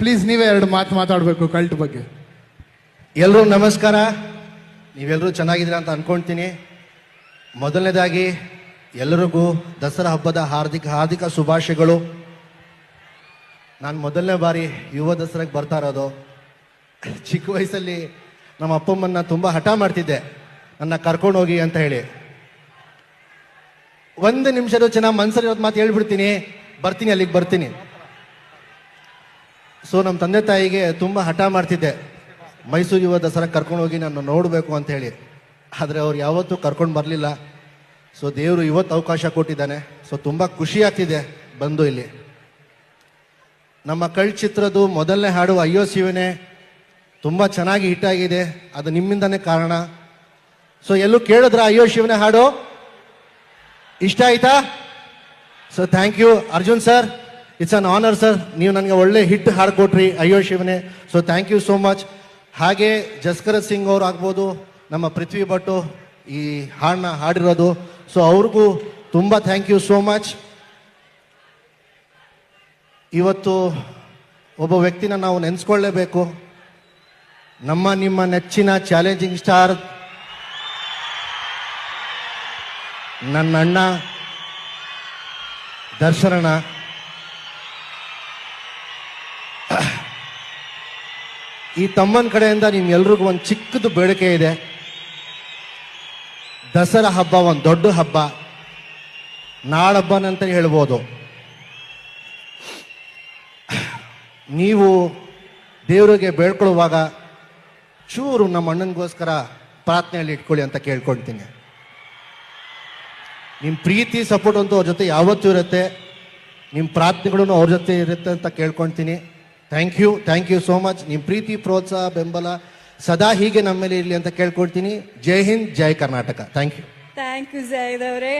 Please ನೀವೇ ಎರಡು ಮಾತು ಮಾತಾಡಬೇಕು ಕಲ್ಟ್ ಬಗ್ಗೆ. ಎಲ್ಲರೂ ನಮಸ್ಕಾರ. ನೀವೆಲ್ಲರೂ ಚೆನ್ನಾಗಿದ್ದೀರಾ ಅಂತ ಅನ್ಕೊಳ್ತೀನಿ ಮೊದಲನೇದಾಗಿ ಎಲ್ಲರಿಗೂ ದಸರಾ ಹಬ್ಬದ ಹಾರ್ದಿಕ ಹಾರ್ದಿಕ ಶುಭಾಶಯಗಳು. ನಾನು ಮೊದಲನೇ ಬಾರಿ ಯುವ ದಸರಾಗೆ ಬರ್ತಾ ಇರೋದು. ಚಿಕ್ಕ ವಯಸ್ಸಲ್ಲಿ ನಮ್ಮ ಅಪ್ಪಮ್ಮನ್ನ ತುಂಬ ಹಠ ಮಾಡ್ತಿದ್ದೆ. ನನ್ನ ಕರ್ಕೊಂಡು ಹೋಗಿ ಅಂತ ಹೇಳಿ. ಒಂದು ನಿಮಿಷದ ಚೆನ್ನಾಗಿ ಮನ್ಸಲ್ಲಿ ಮಾತು ಹೇಳ್ಬಿಡ್ತೀನಿ. ಬರ್ತೀನಿ, ಅಲ್ಲಿಗೆ ಬರ್ತೀನಿ. ಸೊ ನಮ್ಮ ತಂದೆ ತಾಯಿಗೆ ತುಂಬ ಹಠ ಮಾಡ್ತಿದ್ದೆ. ಮೈಸೂರು ಯುವ ದಸರಾ ಕರ್ಕೊಂಡು ಹೋಗಿ ನಾನು ನೋಡಬೇಕು ಅಂತ ಹೇಳಿ. ಆದರೆ ಅವ್ರು ಯಾವತ್ತೂ ಕರ್ಕೊಂಡು ಬರಲಿಲ್ಲ. ಸೊ ದೇವರು ಇವತ್ತು ಅವಕಾಶ ಕೊಟ್ಟಿದ್ದಾನೆ. ಸೊ ತುಂಬ ಖುಷಿ ಆಗ್ತಿದೆ ಬಂದು ಇಲ್ಲಿ. ನಮ್ಮ ಕಳ್ ಚಿತ್ರದ ಮೊದಲನೇ ಹಾಡು ಅಯ್ಯೋ ಶಿವನೇ. ತುಂಬ ಚೆನ್ನಾಗಿ ಹಿಟ್ ಆಗಿದೆ. ಅದು ನಿಮ್ಮಿಂದನೇ ಕಾರಣ. ಸೊ ಎಲ್ಲೂ ಕೇಳಿದ್ರ ಅಯ್ಯೋ ಶಿವನೇ ಹಾಡು? ಇಷ್ಟ ಆಯ್ತಾ? So thank you Arjun sir it's an honour sir ನೀವು ನನಗೆ ಒಳ್ಳೆ ಹಿಟ್ ಹಾಡು ಕೊಟ್ರಿ ಅಯ್ಯೋ ಶಿವನೇ. So thank you so much ಹಾಗೆ ಜಸ್ಕರತ್ ಸಿಂಗ್ ಅವ್ರು ಆಗ್ಬೋದು, ನಮ್ಮ ಪೃಥ್ವಿ ಭಟ್ಟು ಈ ಹಾಡನ್ನ ಹಾಡಿರೋದು. ಸೊ ಅವ್ರಿಗೂ ತುಂಬ ಥ್ಯಾಂಕ್ ಯು ಸೋ ಮಚ್ ಇವತ್ತು ಒಬ್ಬ ವ್ಯಕ್ತಿನ ನಾವು ನೆನೆಸ್ಕೊಳ್ಳೇಬೇಕು. ನಮ್ಮ ನಿಮ್ಮ ನೆಚ್ಚಿನ ಚಾಲೆಂಜಿಂಗ್ ಸ್ಟಾರ್ ನನ್ನ ಅಣ್ಣ ದರ್ಶನಣ್ಣ. ಈ ತಮ್ಮನ ಕಡೆಯಿಂದ ನಿಮ್ಗೆಲ್ರಿಗೂ ಒಂದು ಚಿಕ್ಕದು ಬೇಡಿಕೆ ಇದೆ. ದಸರಾ ಹಬ್ಬ, ಒಂದು ದೊಡ್ಡ ಹಬ್ಬ. ನಾಡಬ್ಬನಂತ ಹೇಳ್ಬೋದು. ನೀವು ದೇವರಿಗೆ ಬೇಡ್ಕೊಳ್ಳುವಾಗ ಚೂರು ನಮ್ಮ ಅಣ್ಣನಿಗೋಸ್ಕರ ಪ್ರಾರ್ಥನೆಯಲ್ಲಿ ಇಟ್ಕೊಳ್ಳಿ ಅಂತ ಕೇಳ್ಕೊಳ್ತೀನಿ. ನಿಮ್ಮ ಪ್ರೀತಿ, ಸಪೋರ್ಟ್ ಅಂತೂ ಅವ್ರ ಜೊತೆ ಯಾವತ್ತೂ ಇರುತ್ತೆ. ನಿಮ್ಮ ಪ್ರಾರ್ಥನೆಗಳು ಅವ್ರ ಜೊತೆ ಇರುತ್ತೆ ಅಂತ ಕೇಳ್ಕೊಳ್ತೀನಿ. Thank you thank you so much ನಿಮ್ಮ ಪ್ರೀತಿ, ಪ್ರೋತ್ಸಾಹ, ಬೆಂಬಲ ಸದಾ ಹೀಗೆ ನಮ್ಮ ಮೇಲೆ ಇರಲಿ ಅಂತ ಕೇಳ್ಕೊಳ್ತೀನಿ. ಜೈ ಹಿಂದ್, ಜೈ Karnataka. Thank you thank you ಅವರೇ